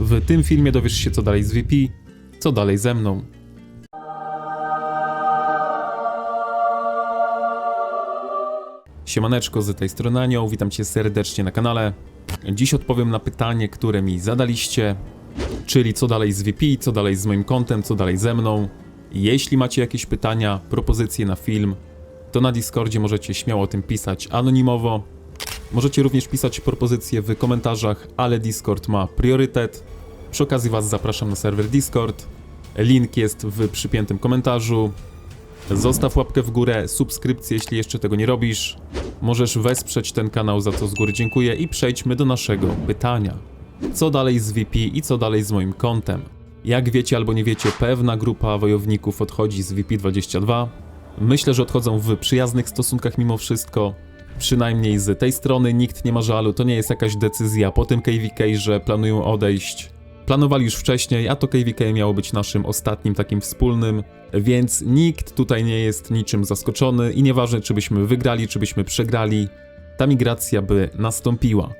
W tym filmie dowiesz się co dalej z VP, co dalej ze mną. Siemaneczko, z tej strony Anioł, witam cię serdecznie na kanale. Dziś odpowiem na pytanie, które mi zadaliście, czyli co dalej z VP, co dalej z moim kontem, co dalej ze mną. Jeśli macie jakieś pytania, propozycje na film, to na Discordzie możecie śmiało o tym pisać anonimowo. Możecie również pisać propozycje w komentarzach, ale Discord ma priorytet. Przy okazji Was zapraszam na serwer Discord. Link jest w przypiętym komentarzu. Zostaw łapkę w górę, subskrypcję, jeśli jeszcze tego nie robisz. Możesz wesprzeć ten kanał, za co z góry dziękuję i przejdźmy do naszego pytania. Co dalej z VP i co dalej z moim kontem? Jak wiecie albo nie wiecie, pewna grupa wojowników odchodzi z VP22. Myślę, że odchodzą w przyjaznych stosunkach mimo wszystko. Przynajmniej z tej strony nikt nie ma żalu, to nie jest jakaś decyzja po tym KVK, że planują odejść. Planowali już wcześniej, a to KVK miało być naszym ostatnim takim wspólnym, więc nikt tutaj nie jest niczym zaskoczony i nieważne czy byśmy wygrali, czy byśmy przegrali, ta migracja by nastąpiła.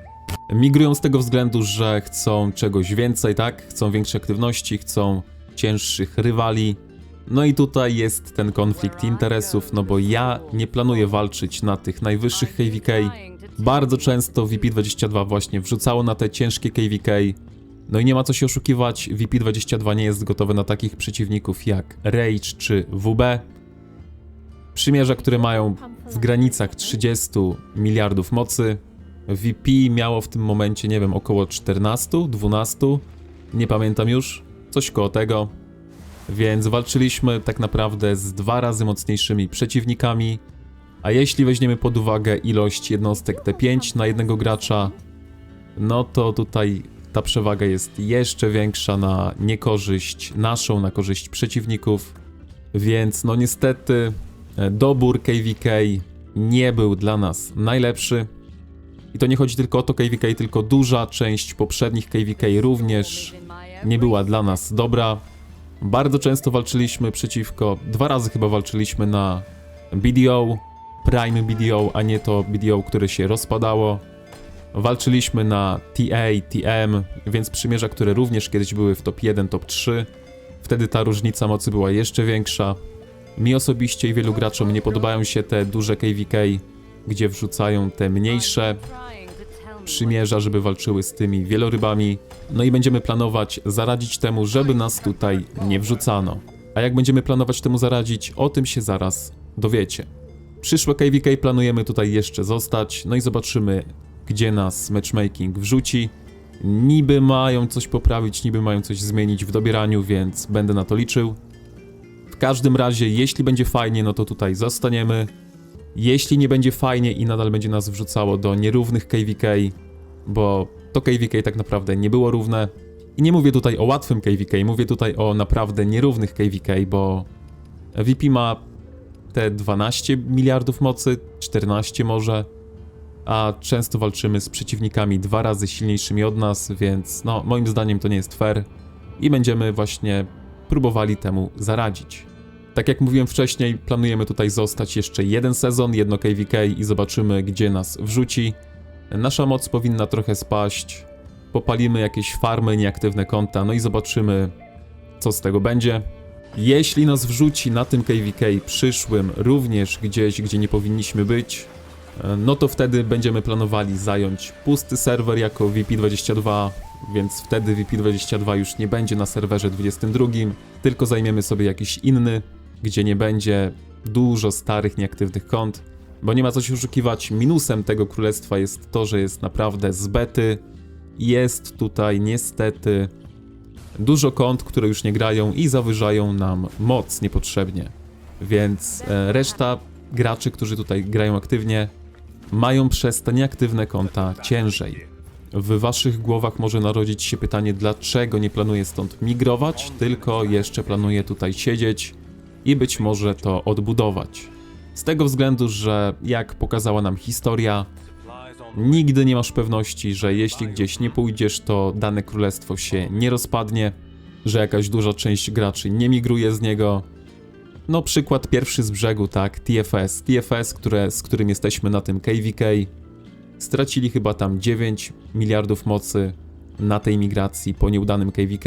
Migrują z tego względu, że chcą czegoś więcej, tak? Chcą większej aktywności, chcą cięższych rywali. No i tutaj jest ten konflikt interesów, no bo ja nie planuję walczyć na tych najwyższych KVK. Bardzo często VP22 właśnie wrzucało na te ciężkie KVK. No i nie ma co się oszukiwać, VP22 nie jest gotowe na takich przeciwników jak Rage czy WB. Przymierza, które mają w granicach 30 miliardów mocy. VP miało w tym momencie, nie wiem, około 14, 12, nie pamiętam już, coś koło tego. Więc walczyliśmy tak naprawdę z dwa razy mocniejszymi przeciwnikami. A jeśli weźmiemy pod uwagę ilość jednostek T5 na jednego gracza, no to tutaj ta przewaga jest jeszcze większa na niekorzyść naszą, na korzyść przeciwników. Więc no niestety e, dobór KVK nie był dla nas najlepszy. I to nie chodzi tylko o to KVK, tylko duża część poprzednich KVK również nie była dla nas dobra. Bardzo często walczyliśmy przeciwko, dwa razy chyba walczyliśmy na BDO, Prime BDO, a nie to BDO, które się rozpadało. Walczyliśmy na TA, TM, więc przymierza, które również kiedyś były w top 1, top 3. Wtedy ta różnica mocy była jeszcze większa. Mi osobiście i wielu graczom nie podobają się te duże KVK, gdzie wrzucają te mniejsze przymierza, żeby walczyły z tymi wielorybami. No i będziemy planować zaradzić temu, żeby nas tutaj nie wrzucano. A jak będziemy planować temu zaradzić, o tym się zaraz dowiecie. Przyszłe KVK planujemy tutaj jeszcze zostać, no i zobaczymy, gdzie nas matchmaking wrzuci. Niby mają coś poprawić, niby mają coś zmienić w dobieraniu, więc będę na to liczył. W każdym razie, jeśli będzie fajnie, no to tutaj zostaniemy. Jeśli nie będzie fajnie i nadal będzie nas wrzucało do nierównych KVK, bo to KVK tak naprawdę nie było równe. I nie mówię tutaj o łatwym KVK, mówię tutaj o naprawdę nierównych KVK, bo VP ma te 12 miliardów mocy, 14 może, a często walczymy z przeciwnikami dwa razy silniejszymi od nas, więc no moim zdaniem to nie jest fair i będziemy właśnie próbowali temu zaradzić. Tak jak mówiłem wcześniej, planujemy tutaj zostać jeszcze jeden sezon, jedno KVK i zobaczymy, gdzie nas wrzuci. Nasza moc powinna trochę spaść. Popalimy jakieś farmy, nieaktywne konta, no i zobaczymy, co z tego będzie. Jeśli nas wrzuci na tym KVK przyszłym również gdzieś, gdzie nie powinniśmy być, no to wtedy będziemy planowali zająć pusty serwer jako VP22, więc wtedy VP22 już nie będzie na serwerze 22, tylko zajmiemy sobie jakiś inny, gdzie nie będzie dużo starych, nieaktywnych kont, bo nie ma co się oszukiwać. Minusem tego królestwa jest to, że jest naprawdę z bety. Jest tutaj niestety dużo kont, które już nie grają i zawyżają nam moc niepotrzebnie. Więc e, reszta graczy, którzy tutaj grają aktywnie, mają przez te nieaktywne konta ciężej. W waszych głowach może narodzić się pytanie, dlaczego nie planuję stąd migrować, tylko jeszcze planuję tutaj siedzieć i być może to odbudować. Z tego względu, że jak pokazała nam historia, nigdy nie masz pewności, że jeśli gdzieś nie pójdziesz, to dane królestwo się nie rozpadnie, że jakaś duża część graczy nie migruje z niego. No przykład pierwszy z brzegu, tak, TFS. TFS, które, z którym jesteśmy na tym KVK, stracili chyba tam 9 miliardów mocy na tej migracji po nieudanym KVK.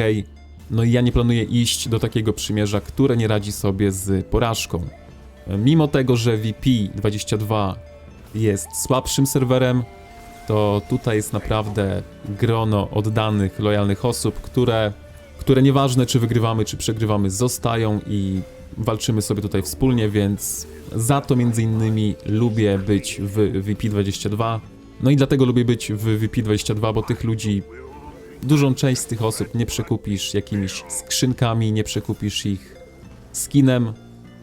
No i ja nie planuję iść do takiego przymierza, które nie radzi sobie z porażką. Mimo tego, że VP22 jest słabszym serwerem, to tutaj jest naprawdę grono oddanych, lojalnych osób, które, które nieważne czy wygrywamy, czy przegrywamy, zostają i walczymy sobie tutaj wspólnie, więc za to między innymi lubię być w VP22. No i dlatego lubię być w VP22, bo tych ludzi, dużą część z tych osób nie przekupisz jakimiś skrzynkami, nie przekupisz ich skinem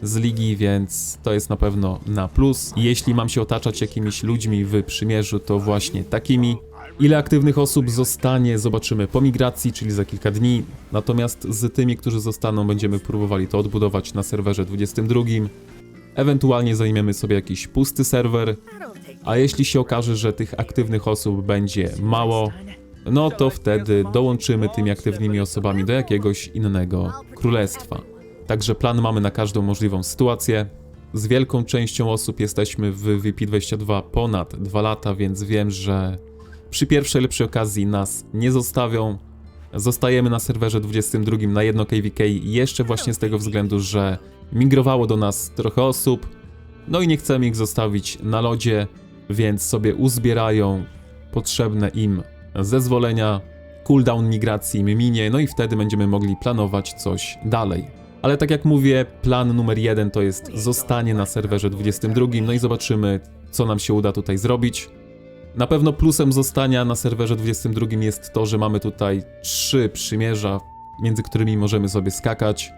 z ligi, więc to jest na pewno na plus. Jeśli mam się otaczać jakimiś ludźmi w przymierzu, to właśnie takimi. Ile aktywnych osób zostanie, zobaczymy po migracji, czyli za kilka dni. Natomiast z tymi, którzy zostaną, będziemy próbowali to odbudować na serwerze 22. Ewentualnie zajmiemy sobie jakiś pusty serwer, a jeśli się okaże, że tych aktywnych osób będzie mało, no to wtedy dołączymy tymi aktywnymi osobami do jakiegoś innego królestwa. Także plan mamy na każdą możliwą sytuację. Z wielką częścią osób jesteśmy w VP22 ponad 2 lata, więc wiem, że przy pierwszej lepszej okazji nas nie zostawią. Zostajemy na serwerze 22 na jedno KVK jeszcze właśnie z tego względu, że migrowało do nas trochę osób, no i nie chcemy ich zostawić na lodzie, więc sobie uzbierają potrzebne im zezwolenia, cooldown migracji minie, no i wtedy będziemy mogli planować coś dalej. Ale tak jak mówię, plan numer jeden to jest zostanie na serwerze 22, no i zobaczymy, co nam się uda tutaj zrobić. Na pewno plusem zostania na serwerze 22 jest to, że mamy tutaj trzy przymierza, między którymi możemy sobie skakać.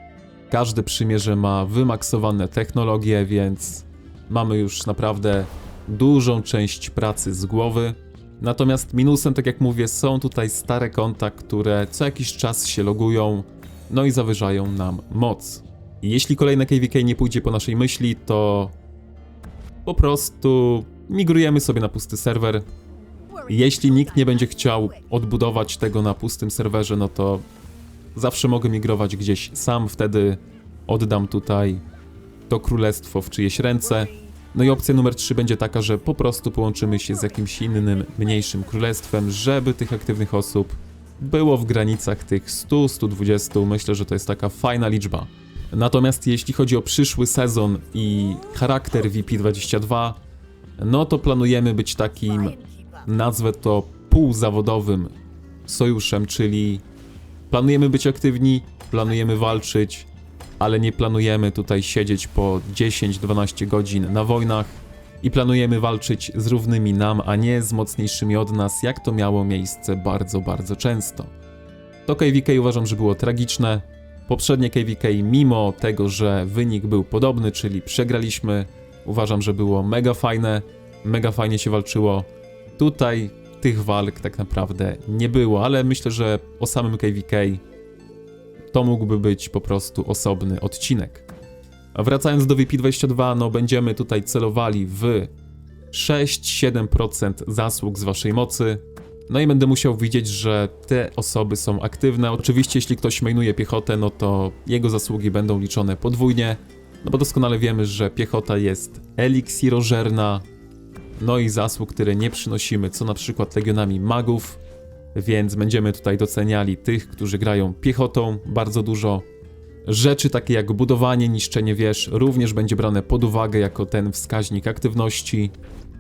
Każde przymierze ma wymaksowane technologie, więc mamy już naprawdę dużą część pracy z głowy. Natomiast minusem, tak jak mówię, są tutaj stare konta, które co jakiś czas się logują, no i zawyżają nam moc. Jeśli kolejne KVK nie pójdzie po naszej myśli, to po prostu migrujemy sobie na pusty serwer. Jeśli nikt nie będzie chciał odbudować tego na pustym serwerze, no to zawsze mogę migrować gdzieś sam, wtedy oddam tutaj to królestwo w czyjeś ręce. No i opcja numer 3 będzie taka, że po prostu połączymy się z jakimś innym, mniejszym królestwem, żeby tych aktywnych osób było w granicach tych 100-120. Myślę, że to jest taka fajna liczba. Natomiast jeśli chodzi o przyszły sezon i charakter VP22, no to planujemy być takim, nazwę to półzawodowym sojuszem, czyli planujemy być aktywni, planujemy walczyć, ale nie planujemy tutaj siedzieć po 10-12 godzin na wojnach i planujemy walczyć z równymi nam, a nie z mocniejszymi od nas, jak to miało miejsce bardzo, bardzo często. To KVK uważam, że było tragiczne. Poprzednie KVK, mimo tego, że wynik był podobny, czyli przegraliśmy, uważam, że było mega fajne, mega fajnie się walczyło. Tutaj tych walk tak naprawdę nie było, ale myślę, że o samym KVK to mógłby być po prostu osobny odcinek. A wracając do VP22, no będziemy tutaj celowali w 6-7% zasług z waszej mocy. No i będę musiał widzieć, że te osoby są aktywne. Oczywiście, jeśli ktoś mainuje piechotę, no to jego zasługi będą liczone podwójnie. No bo doskonale wiemy, że piechota jest eliksirożerna. No i zasług, które nie przynosimy, co na przykład legionami magów. Więc będziemy tutaj doceniali tych, którzy grają piechotą bardzo dużo. Rzeczy takie jak budowanie, niszczenie wież również będzie brane pod uwagę jako ten wskaźnik aktywności,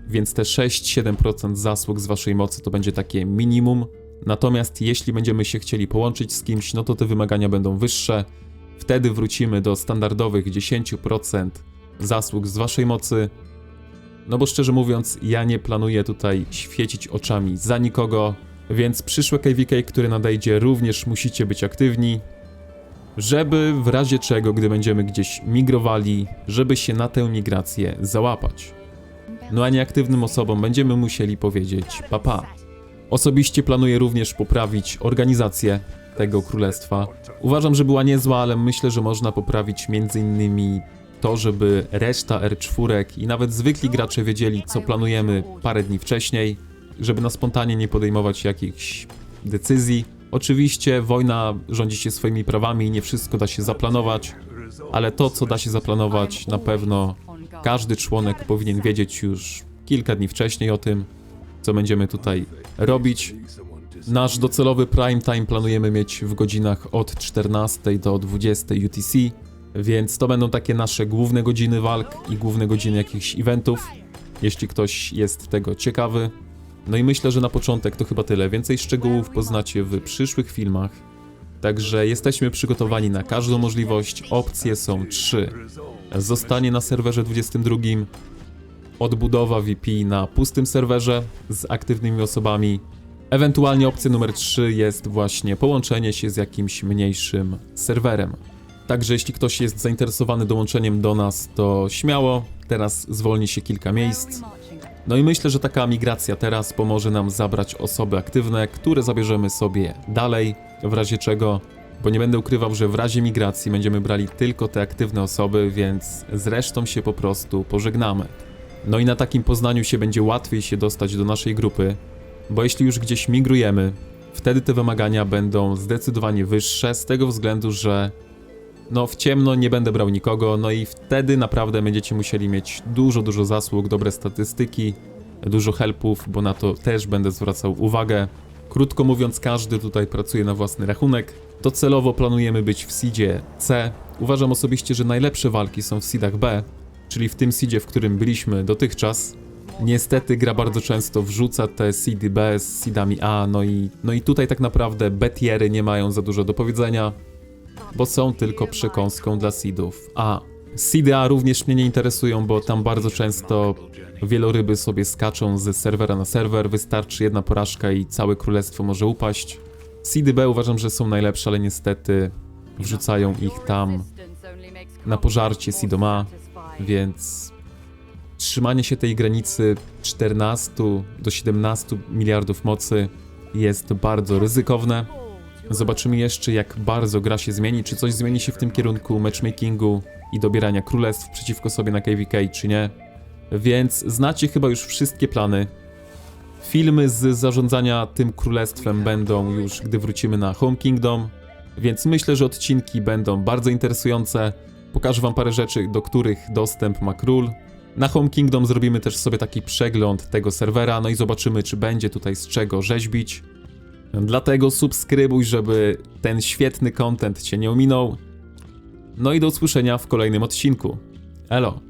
więc te 6-7% zasług z waszej mocy to będzie takie minimum. Natomiast jeśli będziemy się chcieli połączyć z kimś, no to te wymagania będą wyższe. Wtedy wrócimy do standardowych 10% zasług z waszej mocy. No bo szczerze mówiąc, ja nie planuję tutaj świecić oczami za nikogo, więc przyszłe KVK, które nadejdzie, również musicie być aktywni, żeby w razie czego, gdy będziemy gdzieś migrowali, żeby się na tę migrację załapać. No a nieaktywnym osobom będziemy musieli powiedzieć papa. Osobiście planuję również poprawić organizację tego królestwa. Uważam, że była niezła, ale myślę, że można poprawić m.in. to, żeby reszta R4 i nawet zwykli gracze wiedzieli, co planujemy parę dni wcześniej, żeby na spontanie nie podejmować jakichś decyzji. Oczywiście wojna rządzi się swoimi prawami i nie wszystko da się zaplanować, ale to, co da się zaplanować, na pewno każdy członek powinien wiedzieć już kilka dni wcześniej o tym, co będziemy tutaj robić. Nasz docelowy prime time planujemy mieć w godzinach od 14 do 20 UTC, więc to będą takie nasze główne godziny walk i główne godziny jakichś eventów, jeśli ktoś jest tego ciekawy. No i myślę, że na początek to chyba tyle. Więcej szczegółów poznacie w przyszłych filmach. Także jesteśmy przygotowani na każdą możliwość. Opcje są trzy. Zostanie na serwerze 22, odbudowa VP na pustym serwerze z aktywnymi osobami. Ewentualnie opcja numer 3 jest właśnie połączenie się z jakimś mniejszym serwerem. Także jeśli ktoś jest zainteresowany dołączeniem do nas, to śmiało, teraz zwolni się kilka miejsc. No i myślę, że taka migracja teraz pomoże nam zabrać osoby aktywne, które zabierzemy sobie dalej, w razie czego, bo nie będę ukrywał, że w razie migracji będziemy brali tylko te aktywne osoby, więc z resztą się po prostu pożegnamy. No i na takim poznaniu się będzie łatwiej się dostać do naszej grupy, bo jeśli już gdzieś migrujemy, wtedy te wymagania będą zdecydowanie wyższe z tego względu, że no w ciemno nie będę brał nikogo, no i wtedy naprawdę będziecie musieli mieć dużo, dużo zasług, dobre statystyki, dużo helpów, bo na to też będę zwracał uwagę. Krótko mówiąc, każdy tutaj pracuje na własny rachunek. Docelowo planujemy być w seedzie C. Uważam osobiście, że najlepsze walki są w seedach B, czyli w tym seedzie, w którym byliśmy dotychczas. Niestety gra bardzo często wrzuca te seedy B z seedami A, no i, no i tutaj tak naprawdę B tiery nie mają za dużo do powiedzenia bo są tylko przekąską dla seedów. A seedy A również mnie nie interesują, bo tam bardzo często wieloryby sobie skaczą z serwera na serwer, wystarczy jedna porażka i całe królestwo może upaść. Seedy B uważam, że są najlepsze, ale niestety wrzucają ich tam na pożarcie seedom A, więc trzymanie się tej granicy 14 do 17 miliardów mocy jest bardzo ryzykowne. Zobaczymy jeszcze, jak bardzo gra się zmieni, czy coś zmieni się w tym kierunku matchmakingu i dobierania królestw przeciwko sobie na KVK, czy nie. Więc znacie chyba już wszystkie plany. Filmy z zarządzania tym królestwem będą już, gdy wrócimy na Home Kingdom, więc myślę, że odcinki będą bardzo interesujące. Pokażę wam parę rzeczy, do których dostęp ma król. Na Home Kingdom zrobimy też sobie taki przegląd tego serwera, no i zobaczymy, czy będzie tutaj z czego rzeźbić. Dlatego subskrybuj, żeby ten świetny content cię nie ominął. No i do usłyszenia w kolejnym odcinku. Elo!